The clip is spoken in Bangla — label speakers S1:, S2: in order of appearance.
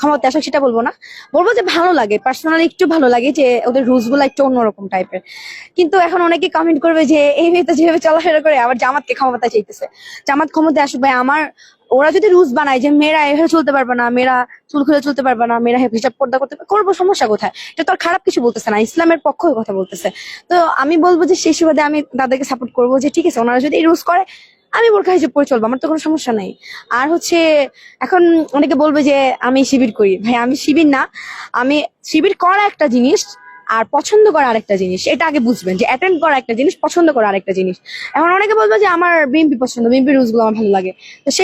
S1: ক্ষমতা আসলে সেটা বলব না। বলব যে ভালো লাগে পার্সোনালি একটু ভালো লাগে যে ওদের রুলসগুলো একটু অন্যরকম টাইপের কিন্তু এখন অনেকে কমেন্ট করবে যে, এই মেয়েটা যেভাবে চলাফেরা করে, আবার জামাতকে ক্ষমতা চাইতেছে। জামাত ক্ষমতা ভাই, আমার, ওরা যদি রুলস বানায় যে মেয়েরা এভাবে চলতে পারবে না, মেয়েরা চুল খুলে চলতে পারবে না, মেয়েরা হিসাব পর্দা করতে করব সমস্যা কোথায়? এটা তো খারাপ কিছু বলতেছে না, ইসলামের পক্ষ কথা বলতেছে। তো আমি বলব যে, সেই সুবাদে আমি তাদেরকে সাপোর্ট করব যে, ঠিক আছে, ওনারা যদি রুলস করে আমি বোরখা হিসেবে পরে চলবো, আমার তো কোনো সমস্যা নাই। আর হচ্ছে, এখন অনেকে বলবে যে, আমি শিবির করি। ভাই, আমি শিবির না। আমি শিবির করা একটা জিনিস আর পছন্দ করা আরেকটা জিনিস। এটা আগে বুঝবেন যে অ্যাটেন্ড করা একটা জিনিস, পছন্দ করা আরেকটা জিনিস। এখন অনেকে বলবে যে, আমার বিএমপি পছন্দ বিএমপি রুলসগুলো আমার ভালো লাগে। তো